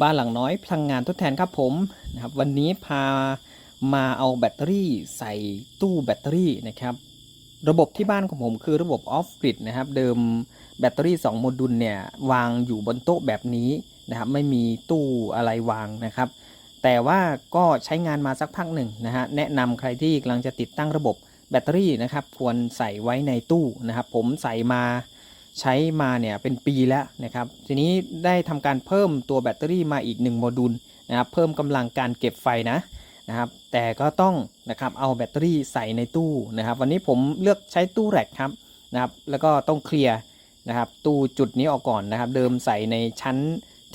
บ้านหลังน้อยพลังงานทดแทนครับผมนะครับวันนี้พามาเอาแบตเตอรี่ใส่ตู้แบตเตอรี่นะครับระบบที่บ้านของผมคือระบบออฟกริดนะครับเดิมแบตเตอรี่ 2 โมดูลเนี่ยวางอยู่บนโต๊ะแบบนี้นะครับไม่มีตู้อะไรวางนะครับ แต่ว่าก็ใช้งานมาสักพักหนึ่งนะฮะแนะนำใครที่กำลังจะติดตั้งระบบแบตเตอรี่นะครับควรใส่ไว้ในตู้นะครับผมใส่มา ใช้มาเนี่ยเป็นปีแล้วนะครับทีนี้ได้ทำการเพิ่มตัวแบตเตอรี่มาอีก 1 โมดูลนะครับเพิ่มกำลังการเก็บไฟนะนะครับแต่ก็ต้องนะครับเอาแบตเตอรี่ใส่ในตู้นะครับวันนี้ผมเลือกใช้ตู้แร็คครับนะครับแล้วก็ต้องเคลียร์นะครับตู้จุดนี้ออกก่อนนะครับ เดิมใส่ในชั้น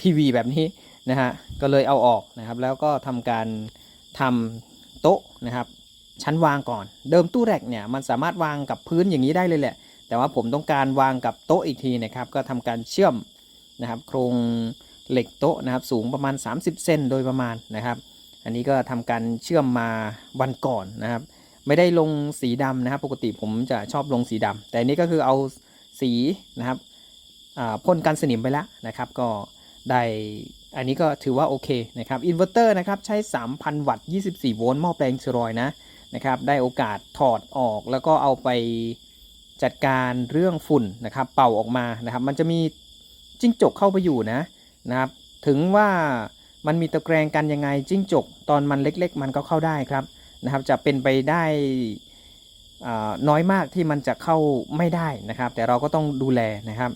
ทีวีแบบนี้นะฮะก็เลยเอาออกนะครับ แล้วก็ทำการทำโต๊ะนะครับ ชั้นวางก่อน เดิมตู้แรกเนี่ยมันสามารถวางกับพื้นอย่างนี้ได้เลยแหละ แต่ว่าผมต้องการวางกับโต๊ะอีกทีนะครับ ก็ทำการเชื่อมนะครับโครงเหล็กโต๊ะนะครับสูงประมาณ 30 เซนโดยประมาณนะครับ อันนี้ก็ทำการเชื่อมมาวันก่อนนะครับ ไม่ได้ลงสีดำนะครับ ปกติผมจะชอบลงสีดำแต่นี้ก็คือเอาสีนะครับพ่นกันสนิมไปแล้วนะครับ ก็ได้อันนี้ก็ถือว่าโอเคนะครับอินเวอร์เตอร์นะครับใช้ 3,000 วัตต์ 24 โวลต์หม้อแปลงสเตียรอยนะนะครับ ได้โอกาสถอดออกแล้วก็เอาไป จัดการเรื่องฝุ่นนะครับ เป่าออกมานะครับ มันจะมีจิ้งจกเข้าไปอยู่นะนะครับ ถึงว่ามันมีตะแกรงกันยังไงจิ้งจก ตอนมันเล็ก ๆ มันก็เข้าได้ครับนะครับ จะเป็นไปได้น้อยมากที่มันจะเข้าไม่ได้นะครับ แต่เราก็ต้องดูแลนะครับ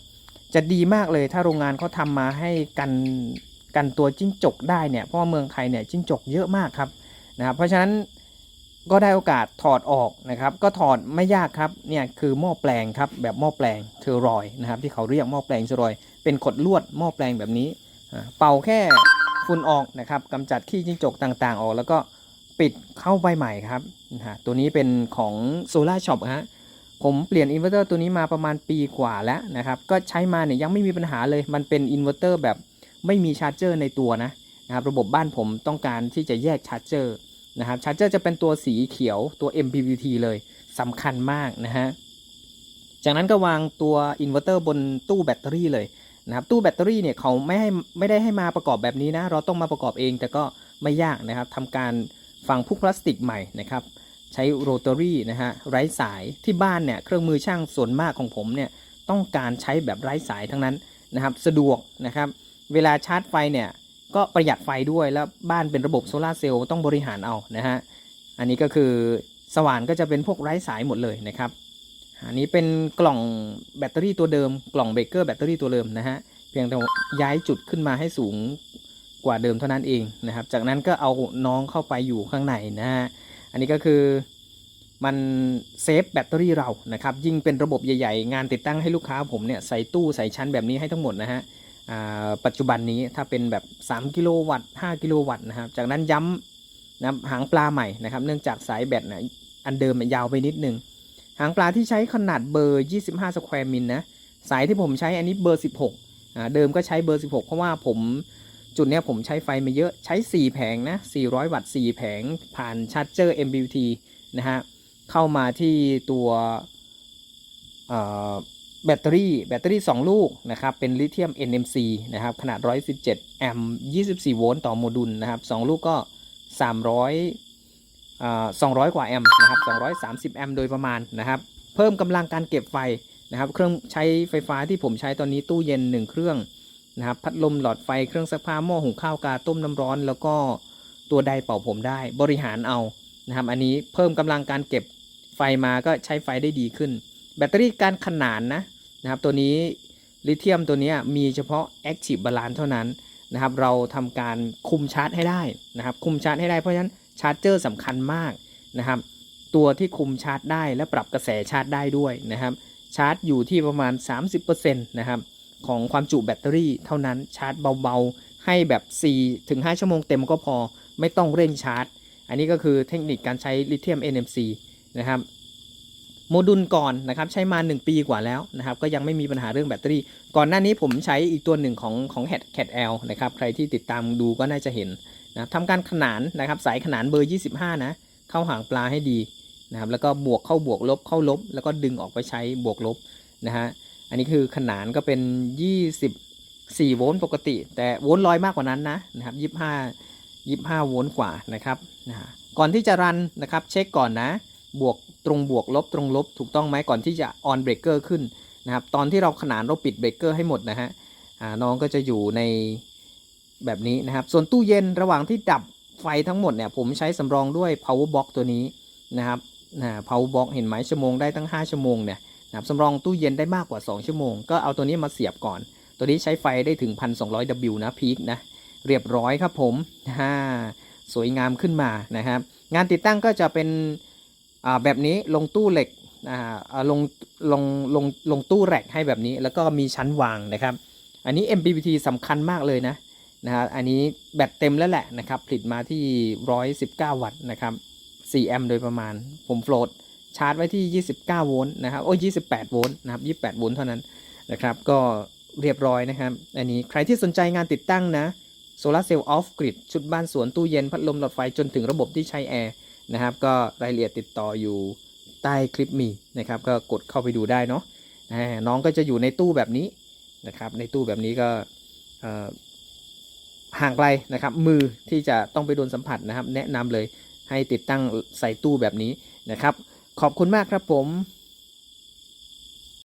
จะดีมากเลยถ้าโรงงานเขาทำมาให้กันกันตัวจิ้งจกได้เนี่ยเพราะว่าเมืองไทยเนี่ยจิ้งจกเยอะมากครับนะครับ เพราะฉะนั้น ก็ได้โอกาสถอดออกนะครับ ก็ถอดไม่ยากครับเนี่ยคือหม้อแปลงครับแบบหม้อแปลงเทอรอยนะครับ ที่เขาเรียกหม้อแปลงเทอรอย เป็นขดลวดหม้อแปลงแบบนี้ เป่าแค่ฝุ่นออกนะครับกำจัดขี้จิ้งจกต่างๆ ออกแล้วก็ปิดเข้าใบใหม่ครับนะฮะตัวนี้เป็นของโซล่าช็อปฮะผมเปลี่ยนอินเวอร์เตอร์ตัวนี้มาประมาณปีกว่าแล้วนะครับ ก็ใช้มาเนี่ยยังไม่มีปัญหาเลย มันเป็นอินเวอร์เตอร์แบบไม่มีชาร์จเจอร์ในตัวนะนะครับระบบบ้านผมต้องการที่จะแยกชาร์จเจอร์ นะครับชาร์จเจอร์จะเป็นตัวสีเขียวตัว MPPT เลยสำคัญมากนะฮะจากนั้นก็วางตัวอินเวอร์เตอร์บนตู้แบตเตอรี่เลยนะครับตู้แบตเตอรี่เนี่ยเขาไม่ให้ไม่ได้ให้มาประกอบแบบนี้นะ เราต้องมาประกอบเองแต่ก็ไม่ยากนะครับทำการฝังพุกพลาสติกใหม่นะครับใช้โรตารี่นะฮะไร้สายที่บ้านเนี่ยเครื่องมือช่างส่วนมากของผมเนี่ยต้องการใช้แบบไร้สายทั้งนั้นนะครับสะดวกนะครับเวลาชาร์จไฟเนี่ย ก็ประหยัดไฟด้วยแล้วบ้านเป็นระบบโซลาเซลล์ต้องบริหารเอานะฮะอันนี้ก็คือสว่านก็จะเป็นพวกไร้สายหมดเลยนะครับอันนี้เป็นกล่องแบตเตอรี่ตัวเดิม กล่องเบรกเกอร์แบตเตอรี่ตัวเดิมนะฮะเพียงแต่ย้ายจุดขึ้นมาให้สูงกว่าเดิมเท่านั้นเองนะครับ จากนั้นก็เอาน้องเข้าไปอยู่ข้างในนะฮะอันนี้ก็คือมันเซฟแบตเตอรี่เรานะครับยิ่งเป็นระบบใหญ่ ๆ งานติดตั้งให้ลูกค้าผมเนี่ยใส่ตู้ใส่ชั้นแบบนี้ให้ทั้งหมดนะฮะ ปัจจุบันนี้ถ้าเป็นแบบ 3 กิโลวัตต์ 5 กิโลวัตต์นะครับ จากนั้นย้ำนะหางปลาใหม่นะครับ เนื่องจากสายแบตนะอันเดิมมันยาวไปนิดนึง หางปลาที่ใช้ขนาดเบอร์ 25 สแควร์มิลนะ สายที่ผมใช้อันนี้เบอร์ 16อ่าเดิมก็ใช้เบอร์ 16 เพราะว่าผมจุดเนี้ยผมใช้ไฟมาเยอะ ใช้ 4 แผงนะ 400 วัตต์ 4 แผง ผ่านชาร์จเจอร์ MPPT นะฮะ เข้ามาที่ตัวเอ่อ แบตเตอรี่แบตเตอรี่ 2 ลูกนะครับเป็นลิเธียม NMC นะครับขนาด 117 แอมป์ 24 โวลต์ต่อโมดูลนะครับ 2 ลูกก็ 300อ่า200 กว่าแอมป์นะครับ230 แอมป์โดยประมาณนะครับ เพิ่มกำลังการเก็บไฟนะครับ เครื่องใช้ไฟฟ้าที่ผมใช้ตอนนี้ตู้เย็น 1 เครื่องนะครับพัดลมหลอดไฟเครื่องซักผ้าหม้อหุงข้าวกาต้มน้ำร้อน แล้วก็ตัวไดร์เป่าผมได้บริหารเอานะครับ อันนี้เพิ่มกำลังการเก็บไฟมาก็ใช้ไฟได้ดีขึ้น แบตเตอรี่การขนานนะ นะครับ ตัวนี้ลิเธียมตัวนี้มีเฉพาะ Active Balance เท่านั้นนะครับ เราทำการคุมชาร์จให้ได้นะครับ คุมชาร์จให้ได้เพราะฉะนั้นชาร์จเจอร์สำคัญมากนะครับ ตัวที่คุมชาร์จได้และปรับกระแสชาร์จได้ด้วยนะครับ ชาร์จอยู่ที่ประมาณ 30%นะครับของความจุแบตเตอรี่เท่านั้นชาร์จเบาๆ ให้แบบ4-5ชั่วโมงเต็มก็พอไม่ต้องเร่งชาร์จ อันนี้ก็คือเทคนิคการใช้ลิเธียม NMC นะครับ โมดูลก่อนนะครับใช้มา 1 ปีกว่าแล้วนะครับก็ยังไม่มีปัญหาเรื่องแบตเตอรี่ ก่อนหน้านี้ผมใช้อีกตัวหนึ่งของของ Head Cat L นะครับใครที่ติดตามดูก็น่าจะเห็นนะทำการขนานนะครับสายขนานเบอร์ 25 นะ เข้าหางปลาให้ดีนะครับแล้วก็บวกเข้าบวกลบเข้าลบ แล้วก็ดึงออกไปใช้บวกลบนะฮะอันนี้คือขนานก็เป็น 24 โวลต์ปกติ แต่โวลต์ลอยมากกว่านั้นนะนะครับ25 25 โวลต์กว่านะครับนะฮะก่อนที่จะรันนะครับเช็คก่อนนะ บวกตรงบวกลบตรงลบถูกต้องไหมก่อนที่จะออนเบรกเกอร์ขึ้นนะครับตอนที่เราขนานเราปิดเบรกเกอร์ให้หมดนะฮะน้องก็จะอยู่ในแบบนี้นะครับ ส่วนตู้เย็นระหว่างที่ดับไฟทั้งหมดเนี่ยผมใช้สำรองด้วย power box ตัวนี้นะครับนะ power box เห็นไหมชั่วโมงได้ตั้ง 5 ชั่วโมงเนี่ยนะครับสำรองตู้เย็นได้มากกว่า 2 ชั่วโมง ก็เอาตัวนี้มาเสียบก่อน ตัวนี้ใช้ไฟได้ถึง 1,200 W นะพีคนะ เรียบร้อยครับผมฮ่าสวยงามขึ้นมานะครับ งานติดตั้งก็จะเป็น แบบนี้ลงตู้เหล็กอ่าลงลงลงลงตู้แรกให้แบบนี้แล้วก็มีชั้นวางนะครับ อันนี้ MPPT สำคัญมากเลยนะนะฮะอันนี้แบตเต็มแล้วแหละนะครับ ผลิตมาที่ 119 วัตต์นะครับ4แอมป์โดยประมาณ ผมโฟลดชาร์จไว้ที่ 29 โวลต์นะครับ โอ้28 โวลต์นะครับ 28 โวลต์เท่านั้นนะครับ ก็เรียบร้อยนะครับ อันนี้ใครที่สนใจงานติดตั้งนะโซลาเซลล์ออฟกริดชุดบ้านสวนตู้เย็นพัดลมหลอดไฟจนถึงระบบที่ใช้แอร์ นะครับ ก็รายละเอียดติดต่ออยู่ใต้คลิปมีนะครับ ก็กดเข้าไปดูได้เนาะน้องก็จะอยู่ในตู้แบบนี้นะครับ ในตู้แบบนี้ก็ห่างไกลนะครับ มือที่จะต้องไปโดนสัมผัสนะครับ แนะนำเลยให้ติดตั้งใส่ตู้แบบนี้นะครับ ขอบคุณมากครับผม